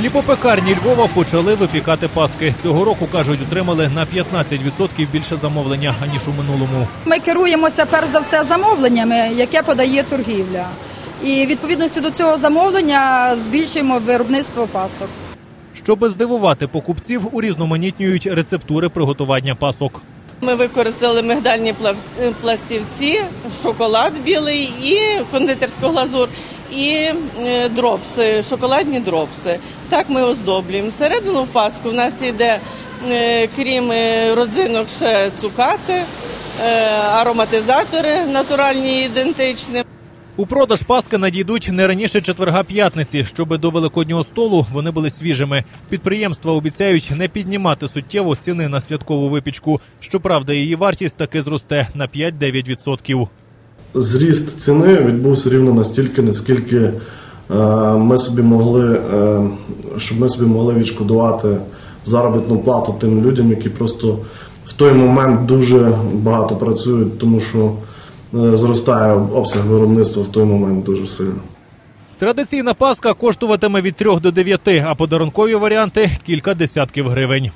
Хлібопекарні Львова почали випікати паски. Цього року кажуть, отримали на 15% більше замовлення аніж у минулому. Ми керуємося перш за все замовленнями, яке подає торгівля. І відповідності до цього замовлення збільшуємо виробництво пасок. Щоби здивувати покупців, урізноманітнюють рецептури приготування пасок. Ми використали мигдальні е, пластівці, шоколад білий і кондитерську глазур, і е, дропси, шоколадні дропси. Так ми оздоблюємо. Всередину в паску в нас йде, е, крім родзинок, ще цукати, ароматизатори натуральні ідентичні. У продаж паски надійдуть не раніше четверга п'ятниці, щоби до великоднього столу вони були свіжими. Підприємства обіцяють не піднімати суттєво ціни на святкову випічку. Щоправда, її вартість таки зросте на 5-9%. зріст ціни відбувся рівно настільки, наскільки е, ми собі могли, е, щоб ми собі могли відшкодувати заробітну плату тим людям, які просто в той момент дуже багато працюють, тому що зростає обсяг виробництва в той момент дуже сильно. Традиційна паска коштуватиме від 3 до 9, а подарункові варіанти кілька десятків гривень.